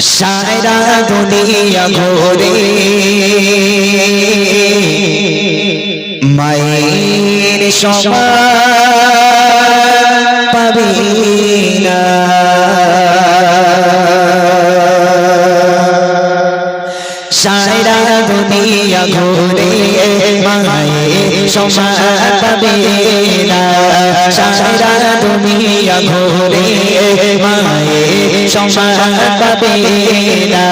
সারা দুনিয়া ঘোরে। মায়ের সমান পাবে সারা দুনিয়া ঘুরে। মায়ের পাবে না সারা দুনিয়া ঘুরে মায়ের সমান পাবে না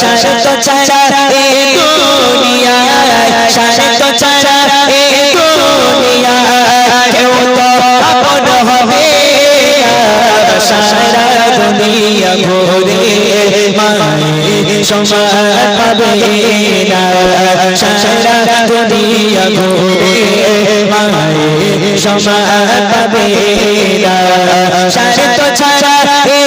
সারা তো ছাড়া এ দুনিয়া সারা তো ছাড়া এ দুনিয়া কেউ তো আপন হবে সারা দুনিয়া ঘুরে সমান পাবে না সারা দুনিয়া পাবে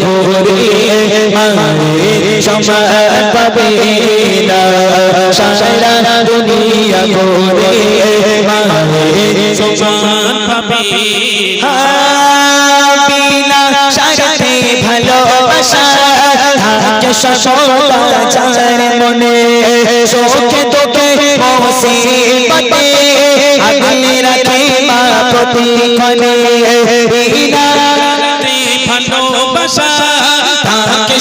ঘুরে মায়ের সমান পাবে না সারা দুনিয়া ঘুরে মায়ের সমান পাবে বিনা সাথে ভালোবাসা থাকে সসতা মনে সুখে দুঃখে মুসিবতে আগলে রাখে মা প্রতিক্ষণে বিনা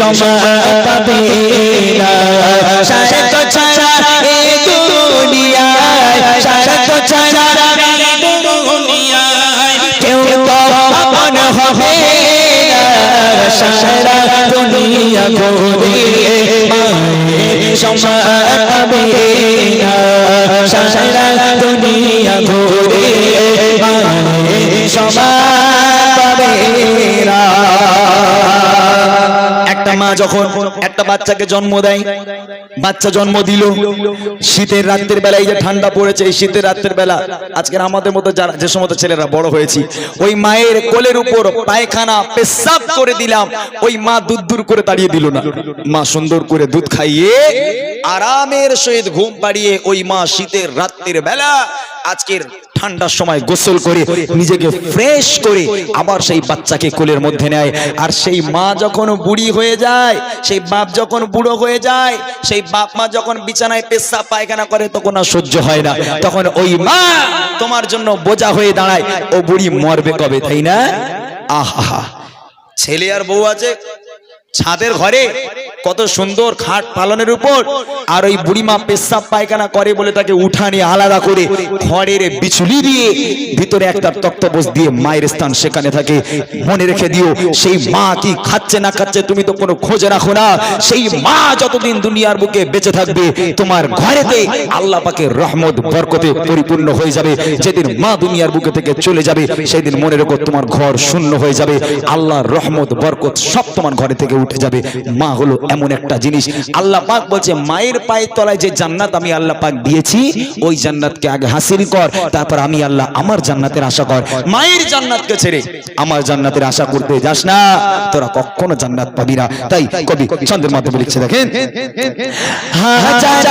সমান পাবে না সারা তো ছাড়া এ দুনিয়ায় সারা তো ছাড়া দুনিয়ায় কেউ তো আপন সারা দুনিয়া ঘুরে সারা যখন একটা বাচ্চাকে জন্ম দেয়, বাচ্চা জন্ম দিল, শীতের রাত্রের বেলায় যে ঠান্ডা পড়েছে, এই শীতের রাত্রের বেলা, আজকের আমাদের মতো যারা, যে সমস্ত ছেলেরা বড় হয়েছি, ওই মায়ের কোলের উপর পায়খানা পেশাব করে দিলাম, ওই মা দুধ দূর করে তাড়িয়ে দিল না। মা সুন্দর করে দুধ খাইয়ে আরামের সহিত ঘুম পাড়িয়ে ওই মা শীতের রাত্রির বেলা আজকের ঠান্ডার সময় গোসল করে, নিজেকে ফ্রেশ করে, আবার সেই বাচ্চাকে কোলের মধ্যে নেয়। আর সেই মা যখন বুড়ি হয়ে যায়, সেই বাপ যখন বুড়ো হয়ে যায়, সেই বাপ মা যখন বিছানায় পেশা পায়খানা করে, তখন আর সহ্য হয় না। তখন ওই মা তোমার জন্য বোঝা হয়ে দাঁড়ায়, ও বুড়ি মরবে কবে, তাই না? আহা। ছেলে আর বউ আছে, ছাদের ঘরে কত সুন্দর খাট পালনের উপর আর ওই বুড়িমা পেশাব পায়খানা করে বলে তাকে উঠানে আলাদা করে ঘরের বিচুলি দিয়ে ভিতরে একটা তক্তবোস দিয়ে মায়ের স্থান সেখানে থাকে। মনে রেখে দিও, সেই মা কি খাচ্ছে না খাচ্ছে তুমি তো কোনো খোঁজ রাখো না। সেই মা যতদিন দুনিয়ার বুকে বেঁচে থাকবে, তোমার ঘরেতে আল্লাহ পাকের রহমত, বরকতে পরিপূর্ণ হয়ে যাবে। যেদিন মা দুনিয়ার বুকে থেকে চলে যাবে, সেদিন মনে রেখো তোমার ঘর শূন্য হয়ে যাবে। আল্লাহর রহমত, বরকত সব তোমার ঘরে থেকে উঠে যাবে। মা হলো এমন একটা জিনিস। আল্লাহ পাক বলছে, মায়ের পায়ের তলায় যে জান্নাত আমি আল্লাহ পাক দিয়েছি, ওই জান্নাতকে আগে হাসিল কর, তারপর আমি আল্লাহ আমার জান্নাতের আশা কর। মায়ের জান্নাতকে ছেড়ে আমার জান্নাতের আশা করতে যাস না, তোরা কখনো জান্নাত পাবি না। তাই কবি চন্দ্রের মাধ্যমে লিখছে, দেখেন, হাজার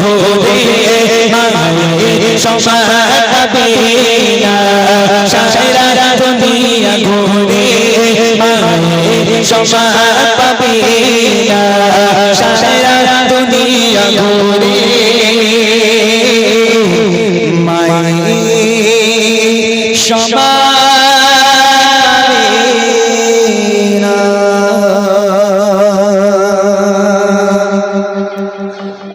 ঘোরে সমাবিয়া সারা দুনিয়া ঘোরে সমাবিয়া সারা সমা